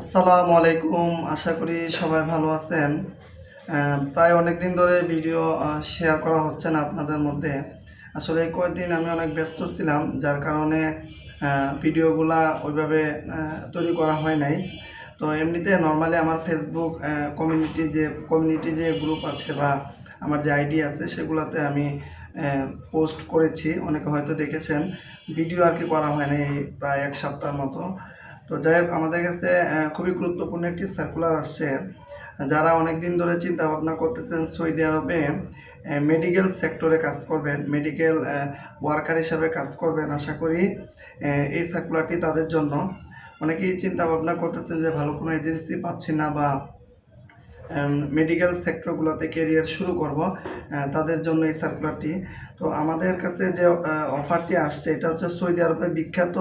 আসসালামু আলাইকুম, আশা করি সবাই ভালো আছেন। প্রায় অনেক দিন ধরে ভিডিও শেয়ার করা হচ্ছে না আপনাদের মধ্যে। আসলে কয়েকদিন আমি অনেক ব্যস্ত ছিলাম, যার কারণে ভিডিওগুলা ওইভাবে তৈরি করা হয় নাই। তো এমনিতে নর্মালি আমার ফেসবুক কমিউনিটি যে কমিউনিটি যে গ্রুপ আছে বা আমার যে আইডি আছে, সেগুলোতে আমি পোস্ট করেছি। অনেকে হয়তো দেখেছেন। ভিডিও আর কি করা হয় নাই প্রায় এক সপ্তাহের মতো। তো যাই হোক, আমাদের কাছে খুবই গুরুত্বপূর্ণ একটি সার্কুলার আসছে। যারা অনেক দিন ধরে চিন্তা ভাবনা করতেছেন সৌদি আরবে মেডিকেল সেক্টরে কাজ করবেন মেডিকেল ওয়ার্কার হিসাবে কাজ করবেন, আশা করি এই সার্কুলারটি তাদের জন্য। অনেকেই চিন্তা ভাবনা করতেছেন যে ভালো কোনো এজেন্সি পাচ্ছি না বা মেডিকেল সেক্টরগুলোতে কেরিয়ার শুরু করব তাদের জন্য এই সার্কুলারটি তো আমাদের কাছে যে অফারটি আসছে, এটা হচ্ছে সৌদি আরবের বিখ্যাত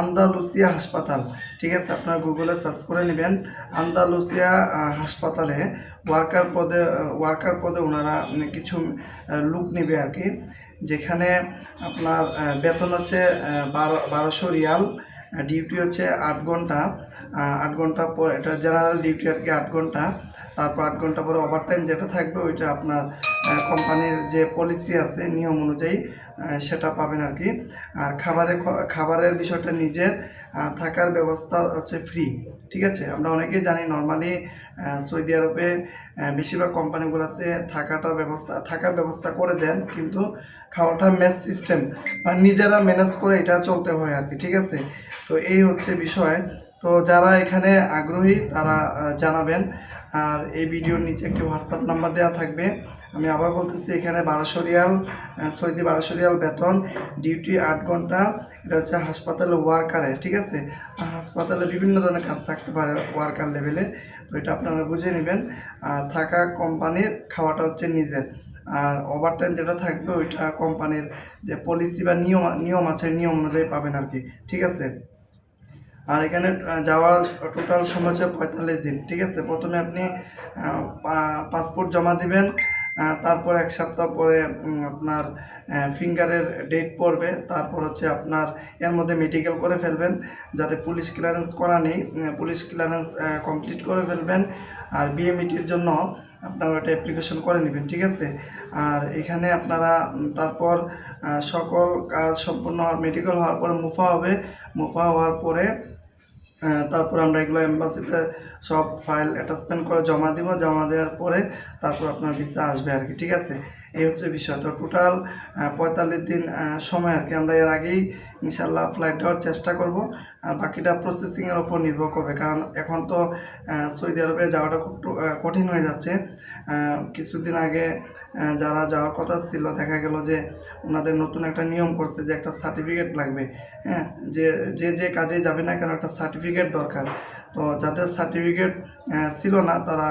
আন্দালুসিয়া হাসপাতাল। ঠিক আছে, আপনার গুগলে সার্চ করে নেবেন, আন্দালুসিয়া হাসপাতালে ওয়ার্কার পদে ওয়ার্কার পদে ওনারা কিছু লুক নেবে আর কি, যেখানে আপনার বেতন হচ্ছে বারো, বারোশো রিয়াল ডিউটি হচ্ছে আট ঘণ্টা আট ঘণ্টা পর, এটা জেনারেল ডিউটি আর কি আট ঘণ্টা। তারপর আট ঘণ্টা পরে ওভার টাইম যেটা থাকবে, ওইটা আপনার কোম্পানির যে পলিসি আছে, নিয়ম অনুযায়ী সেটা পাবেন আর কি আর খাবারের খাবারের বিষয়টা নিজের থাকার ব্যবস্থা হচ্ছে ফ্রি ঠিক আছে? আমরা অনেকেই জানি নর্মালি সৌদি আরবে বেশিরভাগ কোম্পানিগুলোতে থাকাটা ব্যবস্থা, থাকার ব্যবস্থা করে দেন, কিন্তু খাওয়াটা মেস সিস্টেম বা নিজেরা ম্যানেজ করে এটা চলতে হয় আর কি ঠিক আছে? তো এই হচ্ছে বিষয়। তো যারা এখানে আগ্রহী, তারা জানাবেন। আর এই ভিডিওর নিচে একটি হোয়াটসঅ্যাপ নাম্বার দেওয়া থাকবে। আমি আবার বলতেছি, এখানে বারোশো রিয়াল সৌদি বারোশো রিয়াল বেতন ডিউটি আট ঘণ্টা, এটা হচ্ছে হাসপাতালে ওয়ার্কারে ঠিক আছে? হাসপাতালে বিভিন্ন ধরনের কাজ থাকতে পারে ওয়ার্কার লেভেলে তো এটা আপনারা বুঝে নেবেন। আর থাকা কোম্পানির খাওয়াটা হচ্ছে নিজের। আর ওভার টাইম যেটা থাকবে, ওইটা কোম্পানির যে পলিসি বা নিয়ম নিয়ম আছে, নিয়ম অনুযায়ী পাবেন আর কি, ঠিক আছে? আর এখানে যাওয়ার টোটাল সময় হচ্ছে পঁয়তাল্লিশ দিন, ঠিক আছে? প্রথমে আপনি পাসপোর্ট জমা দিবেন তারপর এক সপ্তাহ পরে আপনার ফিঙ্গারের ডেট পড়বে, তারপর হচ্ছে আপনার এর মধ্যে মেডিকেল করে ফেলবেন, যাতে পুলিশ ক্লিয়ারেন্স করা নেই পুলিশ ক্লিয়ারেন্স কমপ্লিট করে ফেলবেন, আর বিএমইটির জন্য আপনারা ওটা অ্যাপ্লিকেশন করে নেবেন, ঠিক আছে? আর এখানে আপনারা তারপর সকল কাজ সম্পূর্ণ হওয়ার মেডিকেল হওয়ার পরে মুফা হবে, মুফা হওয়ার পরে তারপর আমরা এগুলো এম্বাসিতে সব ফাইল অ্যাটাচমেন্ট করে জমা দিব, জমা দেওয়ার পরে তারপর আপনার ভিসা আসবে আর কি, ঠিক আছে? এই হচ্ছে বিষয় তো টোটাল পঁয়তাল্লিশ দিন সময় আর কি। আমরা এর আগেই ইনশাল্লাহ ফ্লাইট দেওয়ার চেষ্টা করব। আর বাকিটা প্রসেসিংয়ের ওপর নির্ভর করবে। কারণ এখন তো সৌদি আরবে যাওয়াটা খুব কঠিন হয়ে যাচ্ছে। কিছুদিন আগে যারা যাওয়ার কথা ছিল, দেখা গেল যে ওনাদের নতুন একটা নিয়ম করছে যে একটা সার্টিফিকেট লাগবে। হ্যাঁ যে যে যে কাজে যাবে না কেন একটা সার্টিফিকেট দরকার। তো যাদের সার্টিফিকেট ছিল না, তারা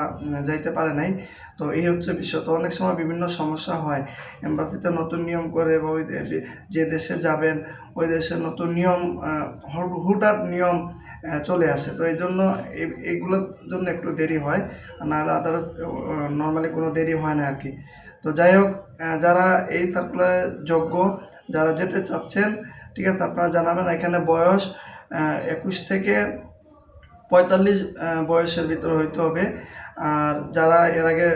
যাইতে পারে নাই। তো এই হচ্ছে বিষয়। তো অনেক সময় বিভিন্ন সমস্যা হয়। এম্বাসিতে নতুন নিয়ম করে বা যে দেশে যাবেন ওই দেশের নতুন নিয়ম আহ, হুট- নিয়ম চলে আসে। তো এই জন্য এইগুলোর জন্য একটু দেরি হয় নাহলে আদার্স নর্মালি কোনো দেরি হয় না আর কি তো যাই হোক যারা এই সার্কুলারে যোগ্য যারা যেতে চাচ্ছেন ঠিক আছে আপনারা জানাবেন এখানে বয়স একুশ থেকে পঁয়তাল্লিশ বয়সের ভিতরে হইতে হবে। আর যারা এর আগে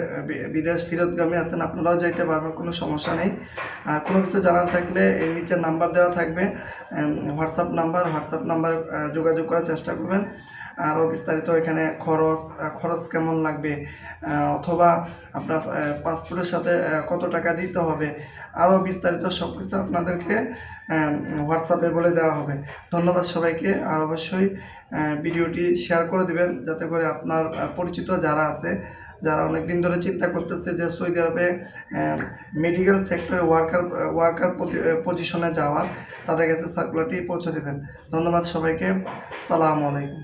বিদেশ ফেরতগামী আছেন, আপনারাও যাইতে পারবেন, কোনো সমস্যা নেই। আর কোনো কিছু জানার থাকলে এর নিচে নাম্বার দেওয়া থাকবে। হোয়াটসঅ্যাপ নাম্বার হোয়াটসঅ্যাপ নাম্বার যোগাযোগ করার চেষ্টা করবেন। আরও বিস্তারিত এখানে খরচ খরচ কেমন লাগবে অথবা আপনার পাসপোর্টের সাথে কত টাকা দিতে হবে আরও বিস্তারিত সব কিছু আপনাদেরকে হোয়াটসঅ্যাপে বলে দেওয়া হবে। ধন্যবাদ সবাইকে, আর অবশ্যই ভিডিওটি শেয়ার করে দিবেন, যাতে করে আপনার পরিচিত যারা আছে, যারা অনেক দিন ধরে চিন্তা করতেছে যে সৌদি আরবে মেডিকেল সেক্টরে ওয়ার্কার ওয়ার্কার পজিশনে যাওয়ার, তাদের কাছে সার্কুলারটি পৌঁছে দেবেন। ধন্যবাদ সবাইকে, সালাম আলাইকুম।